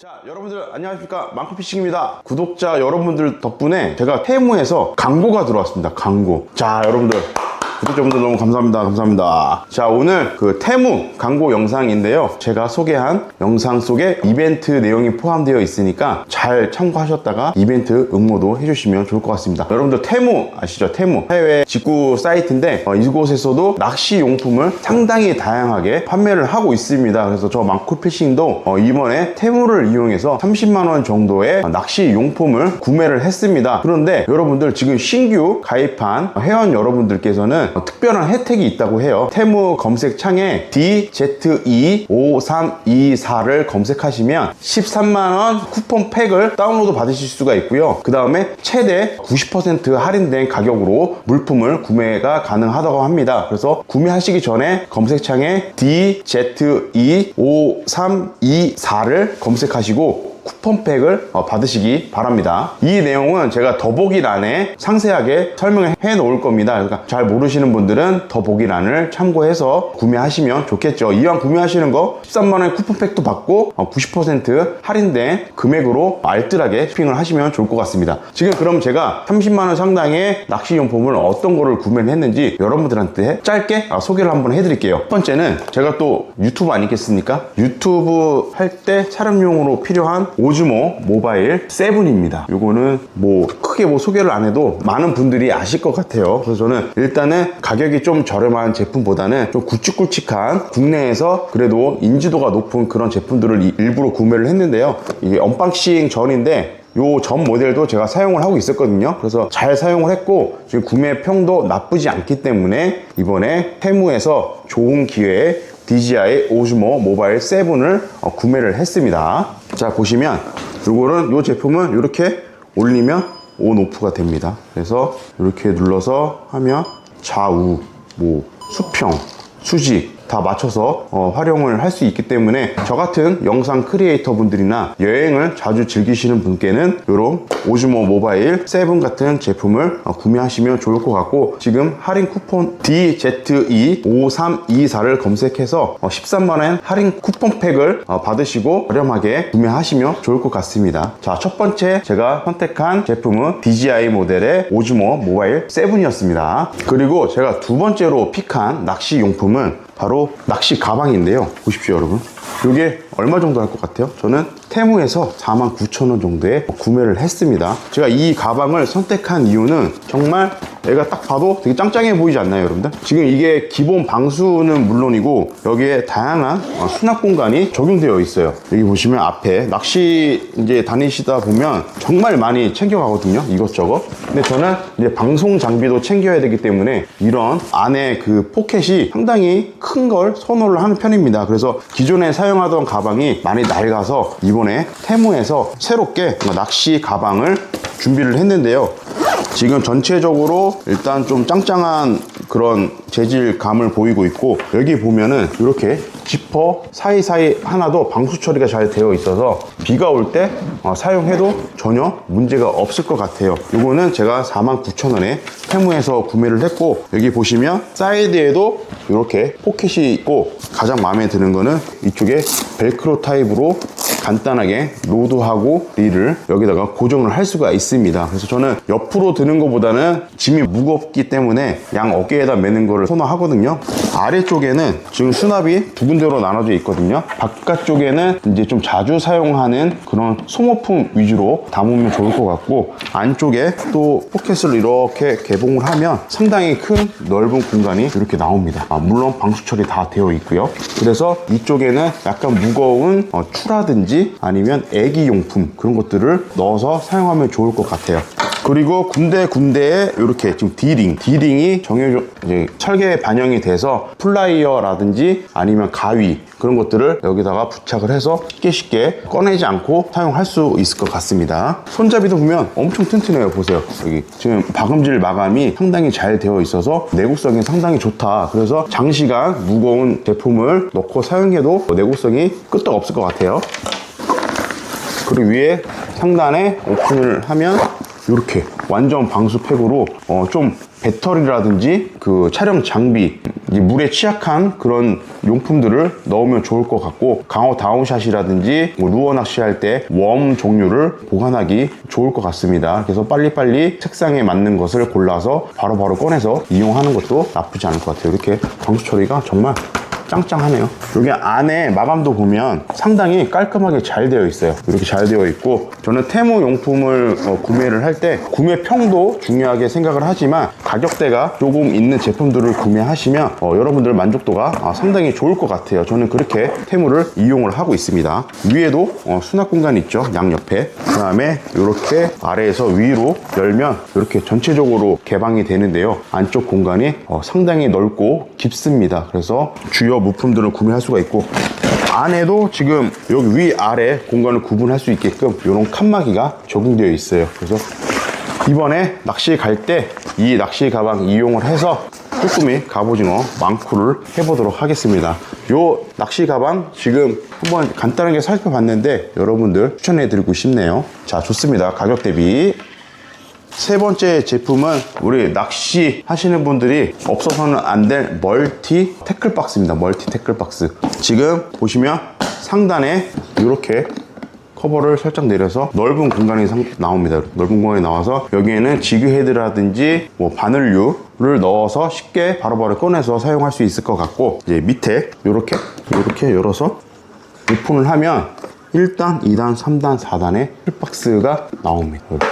자 여러분들 안녕하십니까? 망코피싱입니다. 구독자 여러분들 덕분에 제가 테무에서 광고가 들어왔습니다. 광고. 자 여러분들 구독자분들 너무 감사합니다. 감사합니다. 자 오늘 그 테무 광고 영상인데요. 제가 소개한 영상 속에 이벤트 내용이 포함되어 있으니까 잘 참고하셨다가 이벤트 응모도 해주시면 좋을 것 같습니다. 여러분들 테무 아시죠? 테무. 해외 직구 사이트인데 어, 이곳에서도 낚시 용품을 상당히 다양하게 판매를 하고 있습니다. 그래서 저 망코피싱도 어, 이번에 테무를 이용해서 30만원 정도의 낚시 용품을 구매를 했습니다. 그런데 여러분들 지금 신규 가입한 회원 여러분들께서는 어, 특별한 혜택이 있다고 해요. 테무 검색창에 DZE5324를 검색하시면 13만원 쿠폰 팩을 다운로드 받으실 수가 있고요. 그 다음에 최대 90% 할인된 가격으로 물품을 구매가 가능하다고 합니다. 그래서 구매하시기 전에 검색창에 DZE5324를 검색하시고 쿠폰팩을 어, 받으시기 바랍니다. 이 내용은 제가 더보기란에 상세하게 설명을 해 놓을 겁니다. 그러니까 잘 모르시는 분들은 더보기란을 참고해서 구매하시면 좋겠죠. 이왕 구매하시는 거 13만원 쿠폰팩도 받고 어, 90% 할인된 금액으로 알뜰하게 쇼핑을 하시면 좋을 것 같습니다. 지금 그럼 제가 30만원 상당의 낚시용품을 어떤 거를 구매를 했는지 여러분들한테 짧게 아, 소개를 한번 해드릴게요. 첫 번째는 제가 또 유튜브 아니겠습니까? 유튜브 할 때 촬영용으로 필요한 오즈모 모바일 세븐입니다. 요거는 뭐 크게 뭐 소개를 안 해도 많은 분들이 아실 것 같아요. 그래서 저는 일단은 가격이 좀 저렴한 제품보다는 좀 굵직굵직한 국내에서 그래도 인지도가 높은 그런 제품들을 이- 일부러 구매를 했는데요. 이게 언박싱 전인데 요전 모델도 제가 사용을 하고 있었거든요. 그래서 잘 사용을 했고 지금 구매 평도 나쁘지 않기 때문에 이번에 테무에서 좋은 기회에 DJI 오즈모 모바일 7을 어, 구매를 했습니다. 자 보시면 요거는 요 제품은 이렇게 올리면 온 오프가 됩니다. 그래서 이렇게 눌러서 하면 좌우, 뭐 수평, 수직 다 맞춰서 어, 활용을 할 수 있기 때문에 저 같은 영상 크리에이터 분들이나 여행을 자주 즐기시는 분께는 이런 오즈모 모바일 7 같은 제품을 어, 구매하시면 좋을 것 같고 지금 할인 쿠폰 DZE5324를 검색해서 어, 13만원 할인 쿠폰팩을 어, 받으시고 저렴하게 구매하시면 좋을 것 같습니다. 자 첫 번째 제가 선택한 제품은 DJI 모델의 오즈모 모바일 7이었습니다. 그리고 제가 두 번째로 픽한 낚시 용품은 바로 낚시 가방인데요. 보십시오, 여러분. 이게 얼마 정도 할 것 같아요? 저는 테무에서 49,000원 정도에 구매를 했습니다. 제가 이 가방을 선택한 이유는 정말 얘가 딱 봐도 되게 짱짱해 보이지 않나요, 여러분들? 지금 이게 기본 방수는 물론이고 여기에 다양한 어, 수납 공간이 적용되어 있어요. 여기 보시면 앞에 낚시 이제 다니시다 보면 정말 많이 챙겨가거든요, 이것저것. 근데 저는 이제 방송 장비도 챙겨야 되기 때문에 이런 안에 그 포켓이 상당히 큰 걸 선호를 하는 편입니다. 그래서 기존에 사용하던 가방이 많이 낡아서 이번에 테무에서 새롭게 낚시 가방을 준비를 했는데요. 지금 전체적으로 일단 좀 짱짱한 그런 재질감을 보이고 있고 여기 보면은 이렇게 지퍼 사이사이 하나도 방수 처리가 잘 되어 있어서 비가 올 때 사용해도 전혀 문제가 없을 것 같아요. 이거는 제가 49,000원에 테무에서 구매를 했고 여기 보시면 사이드에도 이렇게 포켓이 있고 가장 마음에 드는 거는 이쪽에 벨크로 타입으로 간단하게 로드하고 릴을 여기다가 고정을 할 수가 있습니다. 그래서 저는 옆으로 드는 것보다는 짐이 무겁기 때문에 양 어깨에다 매는 거를 선호하거든요. 아래쪽에는 지금 수납이 두 군데로 나눠져 있거든요. 바깥쪽에는 이제 좀 자주 사용하는 그런 소모품 위주로 담으면 좋을 것 같고 안쪽에 또 포켓을 이렇게 개봉을 하면 상당히 큰 넓은 공간이 이렇게 나옵니다. 아, 물론 방수 처리 다 되어 있고요. 그래서 이쪽에는 약간 무거운 어, 추라든지 아니면 애기 용품 그런 것들을 넣어서 사용하면 좋을 것 같아요. 그리고 군데군데에 이렇게 지금 디링, 디링이 정해져 철계에 반영이 돼서 플라이어라든지 아니면 가위 그런 것들을 여기다가 부착을 해서 쉽게 쉽게 꺼내지 않고 사용할 수 있을 것 같습니다. 손잡이도 보면 엄청 튼튼해요. 보세요. 여기 지금 박음질 마감이 상당히 잘 되어 있어서 내구성이 상당히 좋다. 그래서 장시간 무거운 제품을 넣고 사용해도 내구성이 끄떡 없을 것 같아요. 그리고 위에 상단에 오픈을 하면 이렇게 완전 방수팩으로 어, 좀 배터리라든지 그 촬영 장비 이 물에 취약한 그런 용품들을 넣으면 좋을 것 같고 강어 다운샷이라든지 뭐 루어 낚시할 때 웜 종류를 보관하기 좋을 것 같습니다. 그래서 빨리빨리 색상에 맞는 것을 골라서 바로바로 꺼내서 이용하는 것도 나쁘지 않을 것 같아요. 이렇게 방수 처리가 정말 짱짱하네요. 여기 안에 마감도 보면 상당히 깔끔하게 잘 되어 있어요. 이렇게 잘 되어 있고 저는 테무 용품을 어, 구매를 할 때 구매평도 중요하게 생각을 하지만 가격대가 조금 있는 제품들을 구매하시면 어, 여러분들 만족도가 아, 상당히 좋을 것 같아요. 저는 그렇게 테무를 이용을 하고 있습니다. 위에도 어, 수납 공간이 있죠. 양옆에. 그 다음에 이렇게 아래에서 위로 열면 이렇게 전체적으로 개방이 되는데요. 안쪽 공간이 어, 상당히 넓고 깊습니다. 그래서 주요 물품들을 구매할 수가 있고 안에도 지금 여기 위 아래 공간을 구분할 수 있게끔 이런 칸막이가 적용되어 있어요. 그래서 이번에 낚시 갈 때 이 낚시 가방 이용을 해서 쭈꾸미 갑오징어 망쿠를 해보도록 하겠습니다. 요 낚시 가방 지금 한번 간단하게 살펴봤는데 여러분들 추천해드리고 싶네요. 자 좋습니다. 가격 대비 세 번째 제품은 우리 낚시 하시는 분들이 없어서는 안 될 멀티 태클 박스입니다. 멀티 태클 박스. 지금 보시면 상단에 이렇게 커버를 살짝 내려서 넓은 공간이 상- 나옵니다. 넓은 공간이 나와서 여기에는 지그 헤드라든지 뭐 바늘류를 넣어서 쉽게 바로 바로 꺼내서 사용할 수 있을 것 같고 이제 밑에 이렇게 이렇게 열어서 오픈을 하면 1단, 2단, 3단, 4단의 힐박스가 나옵니다. 이렇게.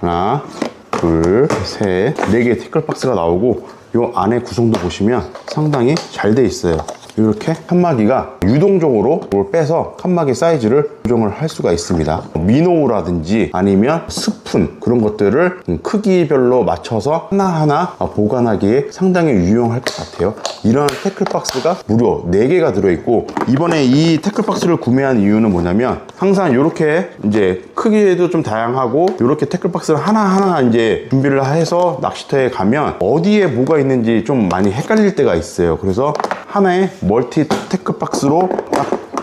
하나, 둘, 셋, 네 개의 태클박스가 나오고 이 안에 구성도 보시면 상당히 잘 돼 있어요. 이렇게 칸막이가 유동적으로 뭘 빼서 칸막이 사이즈를 조정을 할 수가 있습니다. 미노우라든지 아니면 스푼 그런 것들을 크기별로 맞춰서 하나하나 보관하기에 상당히 유용할 것 같아요. 이런 태클박스가 무려 4개가 들어있고 이번에 이 태클박스를 구매한 이유는 뭐냐면 항상 이렇게 이제 크기에도 좀 다양하고 이렇게 태클박스를 하나하나 이제 준비를 해서 낚시터에 가면 어디에 뭐가 있는지 좀 많이 헷갈릴 때가 있어요. 그래서 하나의 멀티 태클박스로 딱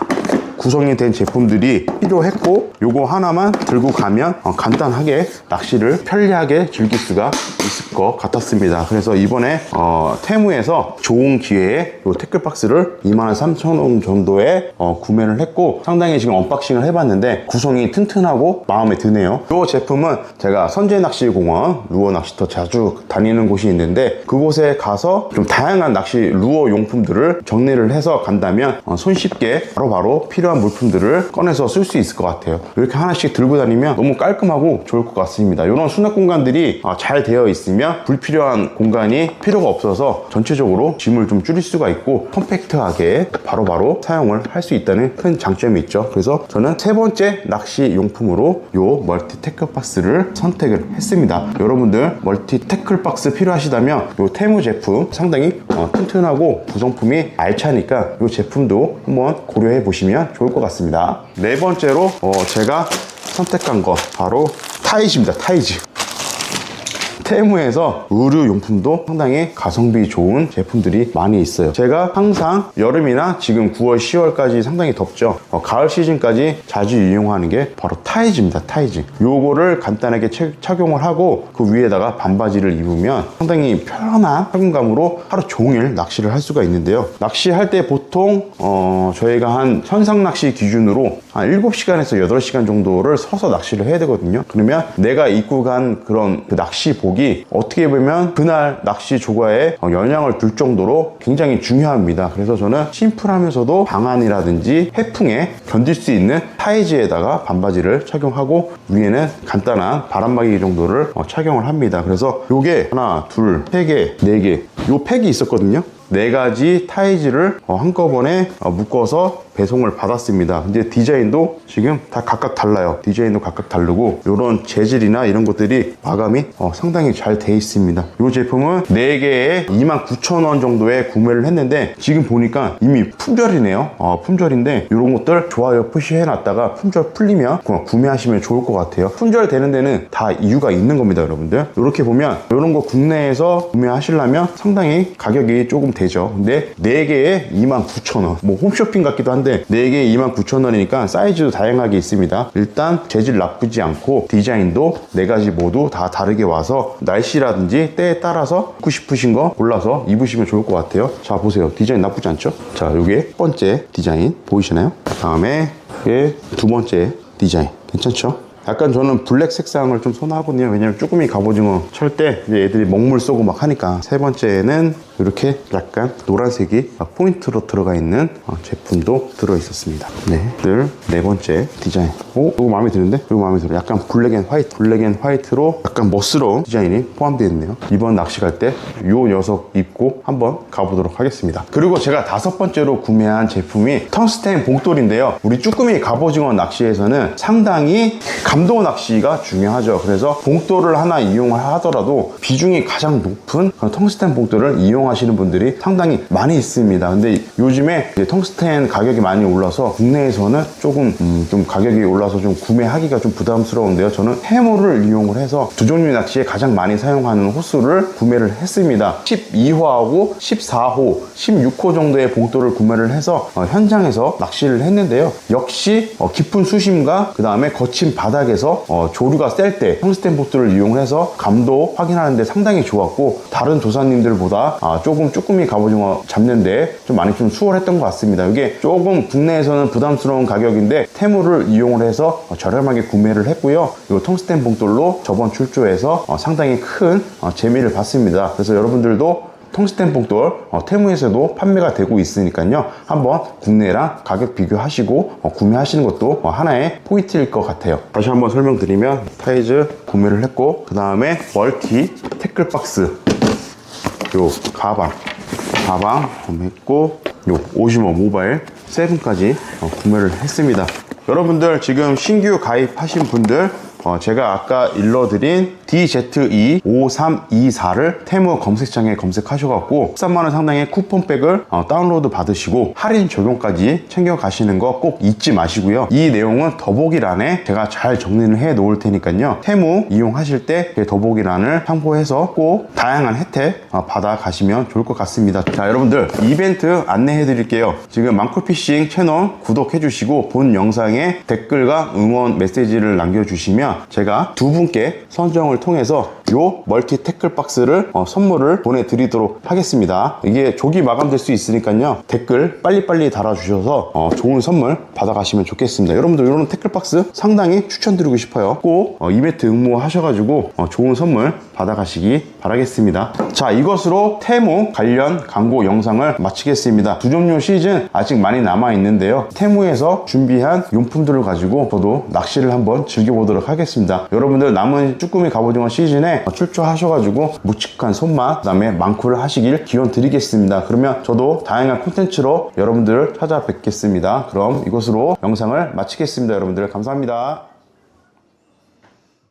구성이 된 제품들이 필요했고 요거 하나만 들고 가면 어, 간단하게 낚시를 편리하게 즐길 수가 있을 것 같았습니다. 그래서 이번에 어, 테무에서 좋은 기회에 요 태클박스를 23,000원 정도에 어, 구매를 했고 상당히 지금 언박싱을 해봤는데 구성이 튼튼하고 마음에 드네요. 요 제품은 제가 선제낚시공원 루어 낚시터 자주 다니는 곳이 있는데 그곳에 가서 좀 다양한 낚시 루어 용품들을 정리를 해서 간다면 어, 손쉽게 바로바로 필요한 물품들을 꺼내서 쓸 수 있을 것 같아요. 이렇게 하나씩 들고 다니면 너무 깔끔하고 좋을 것 같습니다. 이런 수납 공간들이 어, 잘 되어 있으면 불필요한 공간이 필요가 없어서 전체적으로 짐을 좀 줄일 수가 있고 컴팩트하게 바로 바로 사용을 할 수 있다는 큰 장점이 있죠. 그래서 저는 세 번째 낚시 용품으로 요 멀티 태클 박스를 선택을 했습니다. 여러분들 멀티 태클 박스 필요하시다면 요 테무 제품 상당히 어, 튼튼하고 구성품이 알차니까 이 제품도 한번 고려해 보시면 좋을 것 같습니다. 네 번째로 어, 제가 선택한 거 바로 타이즈입니다. 타이즈. 테무에서 의류 용품도 상당히 가성비 좋은 제품들이 많이 있어요. 제가 항상 여름이나 지금 9월, 10월까지 상당히 덥죠. 어, 가을 시즌까지 자주 이용하는 게 바로 타이즈입니다. 타이즈. 요거를 간단하게 채- 착용을 하고 그 위에다가 반바지를 입으면 상당히 편안한 착용감으로 하루 종일 낚시를 할 수가 있는데요. 낚시할 때 보통 어, 저희가 한 현상 낚시 기준으로 한 7시간에서 8시간 정도를 서서 낚시를 해야 되거든요. 그러면 내가 입고 간 그런 그 낚시복 이 어떻게 보면 그날 낚시 조과에 어, 영향을 줄 정도로 굉장히 중요합니다. 그래서 저는 심플하면서도 방안이라든지 해풍에 견딜 수 있는 타이즈에다가 반바지를 착용하고 위에는 간단한 바람막이 정도를 어, 착용을 합니다. 그래서 요게 하나, 둘, 세 개, 네 개, 요 팩이 있었거든요. 네 가지 타이즈를 어, 한꺼번에 어, 묶어서 배송을 받았습니다. 근데 디자인도 지금 다 각각 달라요. 디자인도 각각 다르고 이런 재질이나 이런 것들이 마감이 어, 상당히 잘 돼 있습니다. 이 제품은 4개에 29,000원 정도에 구매를 했는데 지금 보니까 이미 품절이네요. 어, 품절인데 이런 것들 좋아요 푸시해 놨다가 품절 풀리면 구매하시면 좋을 것 같아요. 품절 되는 데는 다 이유가 있는 겁니다, 여러분들. 이렇게 보면 이런 거 국내에서 구매하시려면 상당히 가격이 조금 되죠. 근데 4개에 29,000원. 뭐 홈쇼핑 같기도 한데 4개에 29,000원이니까 사이즈도 다양하게 있습니다. 일단 재질 나쁘지 않고 디자인도 네 가지 모두 다 다르게 와서 날씨라든지 때에 따라서 입고 싶으신 거 골라서 입으시면 좋을 것 같아요. 자 보세요. 디자인 나쁘지 않죠? 자 요게 첫 번째 디자인 보이시나요? 다음에 이게 두 번째 디자인 괜찮죠? 약간 저는 블랙 색상을 좀 선호하거든요. 왜냐면 쭈꾸미 갑오징어 찰때 애들이 먹물 쏘고 막 하니까. 세 번째는 이렇게 약간 노란색이 막 포인트로 들어가 있는 어, 제품도 들어 있었습니다. 네. 늘 네 번째 디자인. 오, 이거 마음에 드는데? 이거 마음에 들어. 약간 블랙 앤 화이트. 블랙 앤 화이트로 약간 멋스러운 디자인이 포함되어 있네요. 이번 낚시 갈 때 이 녀석 입고 한번 가보도록 하겠습니다. 그리고 제가 다섯 번째로 구매한 제품이 텅스텐 봉돌인데요. 우리 쭈꾸미 갑오징어 낚시에서는 상당히 감도 낚시가 중요하죠. 그래서 봉돌을 하나 이용하더라도 비중이 가장 높은 텅스텐 봉돌을 이용하 시는 분들이 상당히 많이 있습니다. 근데 요즘에 텅스텐 가격이 많이 올라서 국내에서는 조금 음, 좀 가격이 올라서 좀 구매하기가 좀 부담스러운데요. 저는 해물을 이용을 해서 두 종류 낚시에 가장 많이 사용하는 호수를 구매를 했습니다. 12호하고 14호, 16호 정도의 봉돌을 구매를 해서 어, 현장에서 낚시를 했는데요. 역시 어, 깊은 수심과 그 다음에 거친 바닥에서 어, 조류가 셀 때 텅스텐 봉돌을 이용해서 감도 확인하는데 상당히 좋았고 다른 조사님들보다 아, 조금 쭈꾸미 갑오징어 잡는데 좀 많이 좀 수월했던 것 같습니다. 이게 조금 국내에서는 부담스러운 가격인데 테무를 이용을 해서 어, 저렴하게 구매를 했고요. 이 텅스텐 봉돌로 저번 출조에서 어, 상당히 큰 어, 재미를 봤습니다. 그래서 여러분들도 텅스텐 봉돌 어, 테무에서도 판매가 되고 있으니까요. 한번 국내랑 가격 비교하시고 어, 구매하시는 것도 어, 하나의 포인트일 것 같아요. 다시 한번 설명드리면 타이즈 구매를 했고 그 다음에 멀티 태클 박스 요 가방. 가방 구매했고 요 오시모 모바일 세븐까지 어, 구매를 했습니다. 여러분들 지금 신규 가입하신 분들 어, 제가 아까 일러드린 DZE5324를 테무 검색창에 검색하셔갖고 13만원 상당의 쿠폰백을 어, 다운로드 받으시고 할인 적용까지 챙겨가시는 거 꼭 잊지 마시고요. 이 내용은 더보기란에 제가 잘 정리를 해 놓을 테니까요. 테무 이용하실 때그 더보기란을 참고해서 꼭 다양한 혜택 어, 받아 가시면 좋을 것 같습니다. 자, 여러분들 이벤트 안내해 드릴게요. 지금 망콜피싱 채널 구독해 주시고 본 영상에 댓글과 응원 메시지를 남겨주시면 제가 두 분께 선정을 통해서 요 멀티 태클 박스를 어, 선물을 보내드리도록 하겠습니다. 이게 조기 마감될 수 있으니까요. 댓글 빨리빨리 달아주셔서 어, 좋은 선물 받아가시면 좋겠습니다. 여러분들 이런 태클 박스 상당히 추천드리고 싶어요. 꼭 어, 이벤트 응모하셔가지고 어, 좋은 선물 받아가시기 바라겠습니다. 자 이것으로 테무 관련 광고 영상을 마치겠습니다. 두 종류 시즌 아직 많이 남아 있는데요. 테무에서 준비한 용품들을 가지고 저도 낚시를 한번 즐겨보도록 하겠습니다. 여러분들 남은 쭈꾸미 갑오징어 시즌에 출조하셔가지고 묵직한 손맛 그다음에 망쿠를 하시길 기원 드리겠습니다. 그러면 저도 다양한 콘텐츠로 여러분들을 찾아뵙겠습니다. 그럼 이것으로 영상을 마치겠습니다. 여러분들 감사합니다.